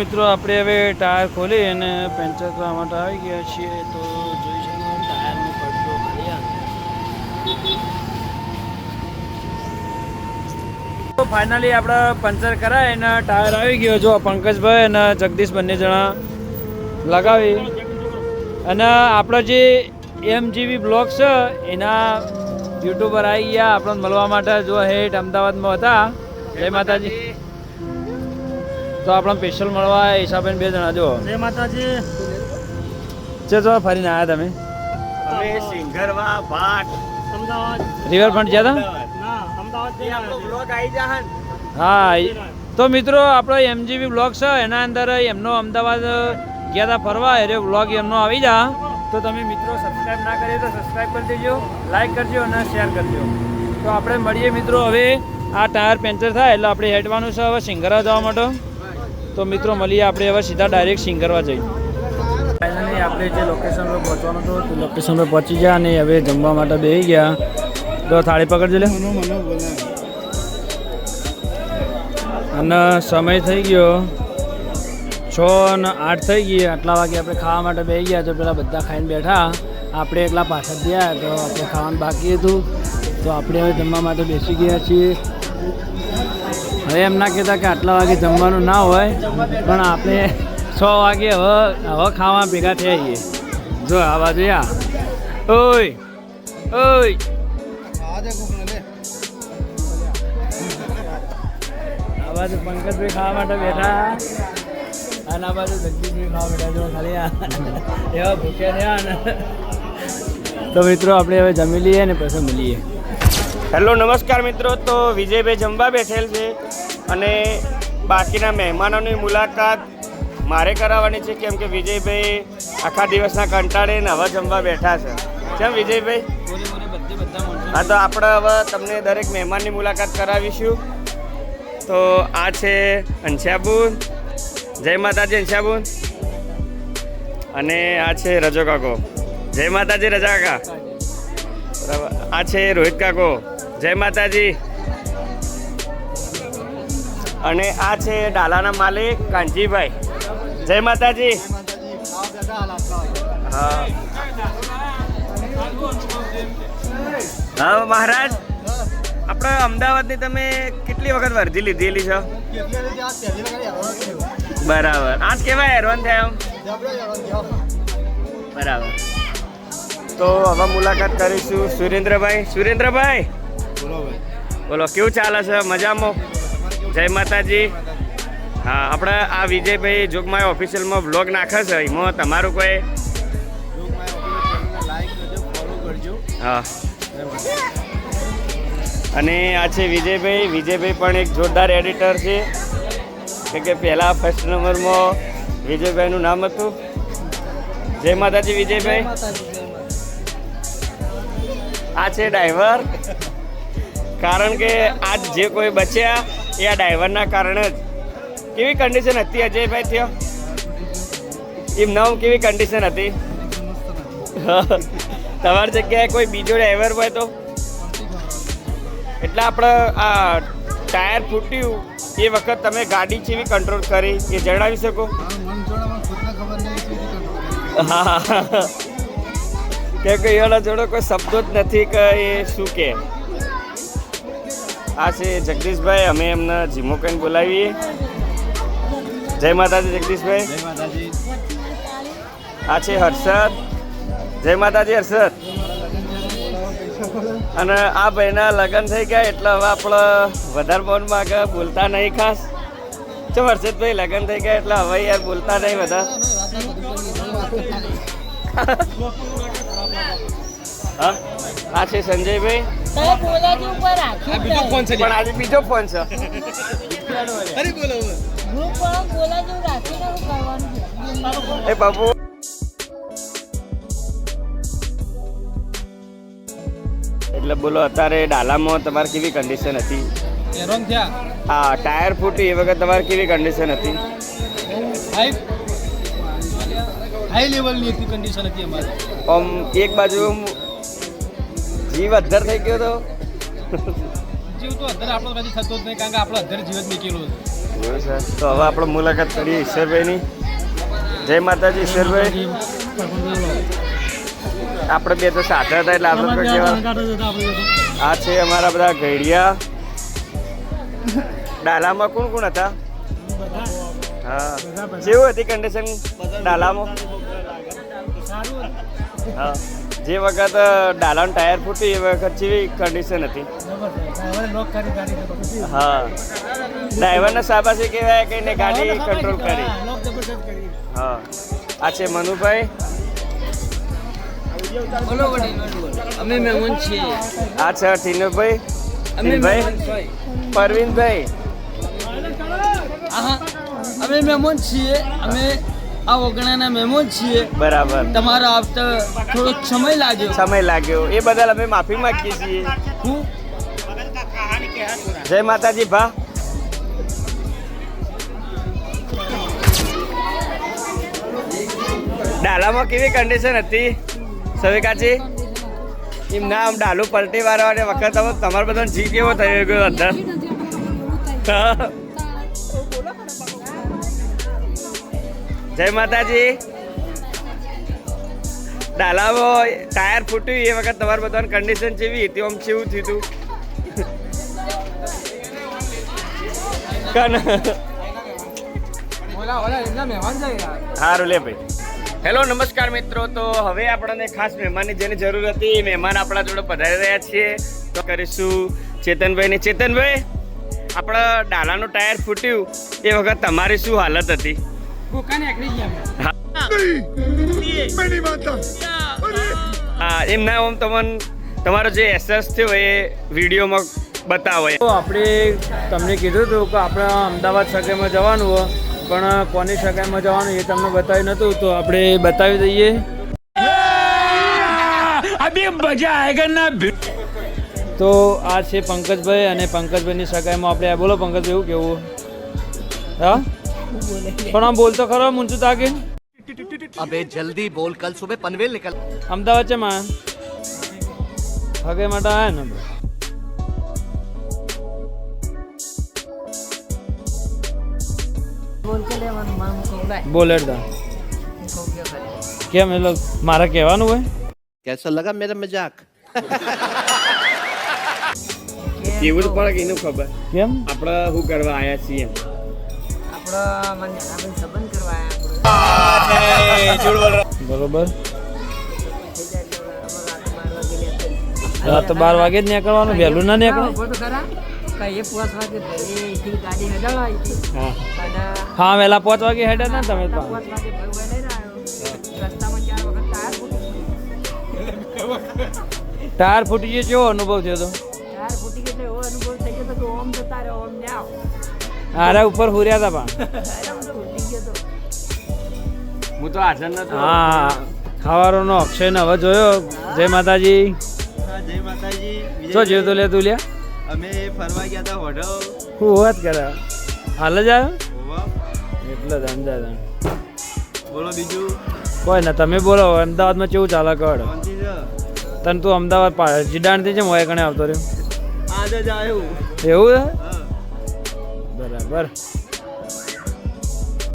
મિત્રો, આપણે હવે ટાયર ખોલી અને પંચર કરવા માટે આવી ગયા છીએ. તો જોઈ શકો ટાયરનું પડદો ખોલ્યા. તો ફાઇનલી આપણે પંચર કરાય અને ટાયર આવી ગયો. જો, પંકજભાઈ અને જગદીશ બંને જણા લગાવી. અને આપણો જે એમજીવી બ્લોગ છે, એના યુટ્યુબર આવી ગયા આપણને મળવા માટે. જો હેઠ અમદાવાદમાં હતા. જય માતાજી. તો આપણે સ્પેશિયલ મળવા હિસાબે બે જણા જો જય માતાજી. છે જો ફરીને આવ્યા તમે. અમે સિંગરવા ભાટ. અમદાવાદ. રિવરફ્રન્ટ ગયા હતા ના અમદાવાદ આપણો બ્લોગ આવી જાહન હા તો મિત્રો આપણો એમજીબી બ્લોગ છે એના અંદર એમનો અમદાવાદ ગયા હતા ફરવા એ બ્લોગ એમનો આવી જા. તો તમે મિત્રો સબસ્ક્રાઇબ ના કરીએ તો સબસ્ક્રાઇબ કરી દેજો લાઈક કરજો અને શેર કરજો. તો આપણે મળીએ મિત્રો હવે. આ ટાયર પંચર થાય એટલે આપણે હેડવાનું છે હવે સિંગરા જવા માટે. તો મિત્રો, મળીએ આપણે હવે સીધા ડાયરેક્ટ સિંગરવા જઈએ ફાઇનલી આપણે જે લોકેશન પર પહોંચવાનું હતું, તે લોકેશન પર પહોંચી ગયા અને હવે જમવા માટે બેસી ગયા. તો થાળી પકડજો લે. અને સમય થઈ ગયો. છ ને આઠ થઈ ગઈ. આટલા વાગે આપણે ખાવા માટે બેસી ગયા. તો પેલા બધા ખાઈને બેઠા. આપણે એકલા પાછળ ગયા તો આપણે ખાવાનું બાકી હતું. તો આપણે હવે જમવા માટે બેસી ગયા છીએ. હવે એમ ના કહેતા કે આટલા વાગે જમવાનું ના હોય, પણ આપણે છ વાગે હવે હવે ખાવા ભેગા થઈ આવીએ જો આ બાજુ યા ઓય ઓય. આ બાજુ પંકજભાઈ ખાવા માટે બેઠા. અને આ બાજુ જગદીશભાઈ ખાવા બેઠા જો ખાલી એવા ભૂખ્યા થયા ને તો મિત્રો, આપણે હવે જમી લઈએ ને પછી મળીએ. હેલો નમસ્કાર મિત્રો. તો વિજયભાઈ જમવા બેઠેલ છે અને બાકીના મહેમાનોની મુલાકાત મારે કરાવવાની છે કેમ કે વિજયભાઈ આખા દિવસના કંટાળે નવા જમવા બેઠા છે. કેમ વિજયભાઈ? હા તો આપણે હવે તમને દરેક મહેમાનની મુલાકાત કરાવીશું. તો આ છે અંશાબુન. જય માતાજી અંશાબુન. અને આ છે રજો કાકો. જય માતાજી રજા કાકા. બરાબર. આ છે રોહિત કાકો. જય માતાજી. અને આ છે ડાલાના માલિક કાંજીભાઈ જય માતાજી. હા. મહારાજ. આપણે અમદાવાદની તમે કેટલી વખત વર્ધી લીધેલી છો? બરાબર. આજ કેવા હેરાન થયા એમ? બરાબર. તો હવે મુલાકાત કરીશું સુરેન્દ્રભાઈ. સુરેન્દ્રભાઈ બોલો કેવું ચાલે છે? મજામાં? જય માતાજી. હા આપણે આ વિજયભાઈ જોગમાય ઓફિશિયલમાં બ્લોગ નાખે છે. એમાં તમારું કોઈ હા. અને આ છે વિજયભાઈ. વિજયભાઈ પણ એક જોરદાર એડિટર છે. કેમ કે પહેલાં ફર્સ્ટ નંબરમાં વિજયભાઈનું નામ હતું. જય માતાજી વિજયભાઈ. આ છે ડ્રાઈવર કારણ કે આજ જે કોઈ બચ્યા, એ આ ડ્રાઈવરના કારણે જ. કેવી કન્ડિશન હતી અજયભાઈ થયો? એમ નવ કેવી કન્ડિશન હતી? તમારી જગ્યાએ કોઈ બીજો ડ્રાઈવર હોય તો? એટલે આપણે આ ટાયર ફૂટ્યું, એ વખત તમે ગાડી કેવી કંટ્રોલ કરી? એ જણાવી શકો? હા કે એના જોડે કોઈ શબ્દો જ નથી કે એ શું કે? આ છે જગદીશભાઈ અમે એમને જીમો કઈ બોલાવીએ. જય માતાજી જગદીશભાઈ. આ છે હર્ષદ. જય માતાજી હર્ષદ. અને આ ભાઈના લગ્ન થઈ ગયા એટલે હવે આપણે વધારે ફોનમાં આગળ બોલતા નહીં ખાસ. ચો હર્ષદભાઈ લગ્ન થઈ ગયા એટલે હવે યાર બોલતા નહીં બધા. હા? આ છે સંજયભાઈ. તમે બોલાજી ઉપર રાખી પણ આજે બીજો ફોન છે. રાખીને હું કરવાનું એ બાબુ. એટલે બોલો અત્યારે ડાલામાં તમારે કેવી કન્ડિશન હતી? થયા. હા ટાયર ફૂટી એ વખત તમારે કેવી કન્ડિશન હતી? હાઈ હાઈ લેવલની હતી કન્ડિશન હતી અમારી. આમ એક બાજુ જીવ અધર થઈ ગયો તો? જીવ તો અધર આપણો કદી થતો જ નહીં કારણ કે આપણો અધર જીવ જ નીકળેલો છે? તો હવે આપણે મુલાકાત કરીએ ઈશ્વરભાઈની. જય માતાજી ઈશ્વરભાઈ. આપણે બે તો સાથે હતા એટલે આપણે તો કેવા આ છે અમારા બધા ઘડિયા. ડાલામાં કોણ કોણ હતા? હા. કેવું હતી કન્ડિશન ડાલામાં? હા. જે વખત ડાલાનું ટાયર ફૂટી એ વખત જેવી કન્ડિશન હતી. હા. ડ્રાઈવરને શાબાશી કહેવાય કે એને ગાડી કંટ્રોલ કરી. હા આ છે મનુભાઈ. અમે મહેમાન છીએ. આ છે ટીનુભાઈ. અમીનભાઈ પરવીનભાઈ. અમે મહેમાન છીએ. અમે આ ઓગણાના મહેમાન છીએ. બરાબર. તમારો આવતા થોડોક સમય લાગ્યો. સમય લાગ્યો. એ બદલ અમે માફી માંગીએ છીએ. હું? જય માતાજી ભા. ડાલામાં કેવી કન્ડિશન હતી? સવિકાજી? એમ ના આમ ડાલુ પલટી વાળવાની વખત હવે તમારો બધો જી કેવો થયો ગયો અંદર? જય માતાજી. ડાલામાં ટાયર ફૂટ્યું એ વખત તમારું બધાને કન્ડિશન જેવી હતી આમ કેવું થયું હતું સારું લે ભાઈ. હેલો નમસ્કાર મિત્રો. તો હવે આપણને ખાસ મહેમાનની જેની જરૂર હતી એ મહેમાન આપણા જોડે પધારી રહ્યા છીએ. તો કરીશું ચેતનભાઈ ને ચેતનભાઈ આપણા ડાલાનું ટાયર ફૂટ્યું એ વખત તમારી શું હાલત હતી? હા. એમ ના આમ તમને તમારો જે એસેસ થયો એ વિડીયોમાં બતાવો તો આપણે તમને કીધું હતું કે આપણે અમદાવાદ સગાઈમાં જવાનું હોય પણ કોની સગાઈમાં જવાનું એ તમને બતાવ્યું નહોતું તો આપણે બતાવી દઈએ. તો આ છે પંકજભાઈ અને પંકજભાઈની સગાઈમાં આપણે બોલો પંકજભાઈ એવું કેવું? હા? પણ આમ બોલતો ખરો મુંચુ તાકે અબે જલ્દી બોલ કલ સુબહ પનવેલ નિકલ અમદાવાદ છે માં હગે માટે આયા ને બોલ કેમ એ કહેવાનું હોય કેસો લગા મેરા મજાક એવું પણ કે ખબર કેમ આપણે શું કરવા આયા છીએ આપણો મને આપણે સંબંધ કરવા આવ્યા બરોબર. રાત બાર વાગે જ નીકળવાનું વહેલું ના નીકળે? હા વહેલા પાંચ વાગે હેડે ને તમે તો. ટાયર ફૂટી ગયો કેવો અનુભવ થયો તો? આરા ઉપર હુર્યા હતા પા અરે હું તો હાજર નતો. હા ખાવારોનો અક્ષય ને હવે જોયો. જય માતાજી. જય માતાજી. શું જોયું તો લે તું લ્યા. અમે ફરવા ગયા હતા વડો હું વાત કરે. હાલ જ આવ્યો? એટલે જ અંદાજ બોલો બીજું. કોઈ ના તમે બોલો અમદાવાદમાં કેવું ચાલે કડ તને તું અમદાવાદ જીડાણથી છે મોય કણે આવતો રહ્યો. આજે જ આવ્યું. એવું બરાબર.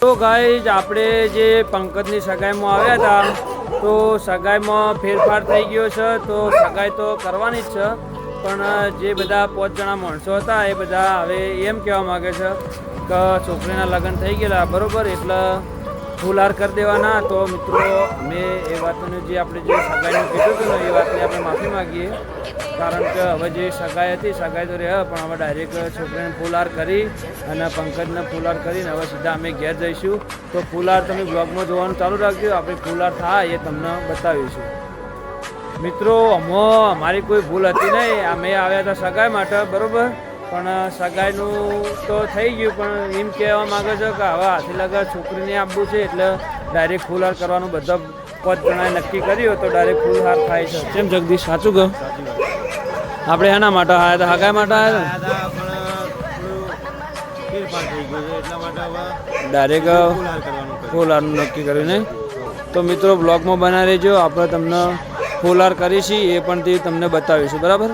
તો ગાઈઝ આપણે જે પંકજની સગાઈમાં આવ્યા હતા, તો સગાઈમાં ફેરફાર થઈ ગયો છે, તો સગાઈ તો કરવાની જ છે, પણ જે બધા પાંચ જણા માણસો હતા, એ બધા હવે એમ કહેવા માગે છે કે છોકરીના લગ્ન થઈ ગયેલા, બરાબર? એટલે ફૂલહાર કરી દેવાના. તો મિત્રો, મેં એ વાતનું જે આપણે જે સગાઈનું કીધું હતું ને, એ વાતને આપણે માફી માગીએ. કારણ કે હવે જે સગાઈ હતી, સગાઈ તો રહ્યા પણ હવે ડાયરેક્ટ છોકરીને ફૂલહાર કરી અને પંકજને ફૂલહાર કરીને હવે સીધા અમે ઘેર જઈશું. તો ફૂલહાર તમે બ્લોગમાં જોવાનું ચાલુ રાખજો. આપણે ફૂલહાર થાય એ તમને બતાવીશું. મિત્રો, અમો, અમારી કોઈ ભૂલ હતી નહીં. અમે આવ્યા હતા સગાઈ માટે, બરોબર? પણ સગાઈનું તો થઈ ગયું પણ એમ કહેવા માગે છે કે હવે હાથી લગા છોકરીને આપવું છે એટલે ડાયરેક્ટ ફૂલહાર કરવાનું બધા પાંચ જણાએ નક્કી કર્યું તો ડાયરેક્ટ ફૂલહાર થાય છે. કેમ જગદીશ સાચું કહો? આપણે એના માટે આવ્યા હતા હગાઈ માટે આવ્યા આયા હતા ગયો ડાયરેક્ટ કરવાનું ફૂલહારનું નક્કી કર્યું ને? તો મિત્રો બ્લોગમાં બનાવી રહેજો આપણે તમને ફૂલહાર કરીશી એ પણ તે તમને બતાવીશું બરાબર?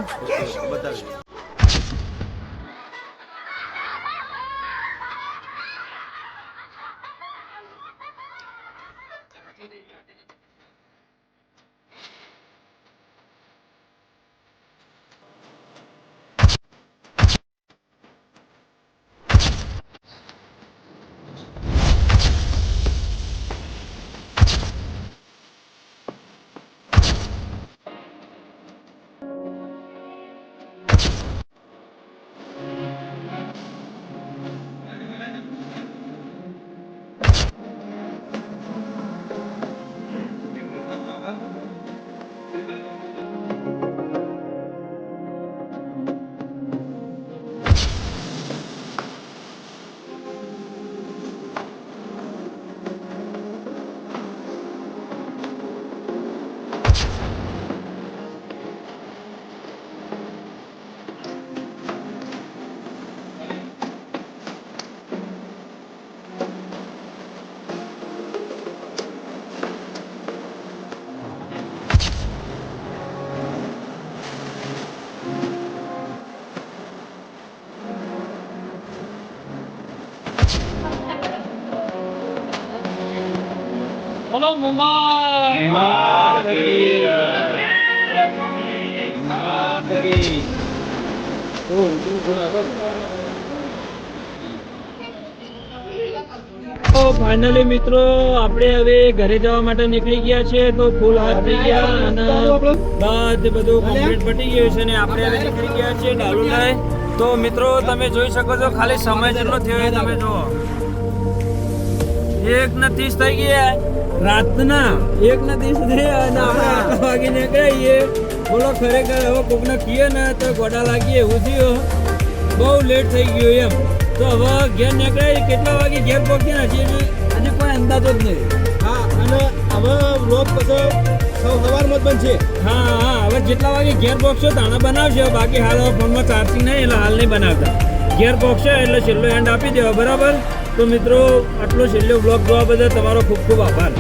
મુંબઈ તો ફાઇનલી મિત્રો, આપણે હવે ઘરે જવા માટે નીકળી ગયા છે તો ફૂલ હાથ થઈ ગયા અને બાદ બધું કમ્પ્લીટ પટી ગયું છે ને આપણે હવે નીકળી ગયા છીએ ડાલુ લાય તો મિત્રો, તમે જોઈ શકો છો, ખાલી સમય જેટલો થયો તમે જુઓ. એક ને ત્રીસ થઈ ગયા રાતના એક ને ત્રીસ અને આપણે આઠ વાગે નીકળીએ બોલો ખરેખર હવે કોકને કીએ ને તો ગોડા લાગીએ. એવું થયું બહુ લેટ થઈ ગયું એમ. તો હવે ઘેર નીકળે કેટલા વાગે ઘેર પહોંચીએ ને હજી અને કોઈ અંદાજો જ નહીં. હા અને હવે વ્લોગ પછી સૌ સવારમાં જ બનશે. હા હા. હવે જેટલા વાગે ઘેર પહોંચશો તાણા બનાવશો. બાકી હાલ ફોનમાં ચાર્જિંગ નહીં એટલે હાલ નહીં બનાવતા. ઘેર પહોંચશો એટલે છેલ્લો એન્ડ આપી દેવા. બરાબર? તો મિત્રો આટલો છેલ્લો બ્લોગ જોવા બદલ તમારો ખૂબ ખૂબ આભાર.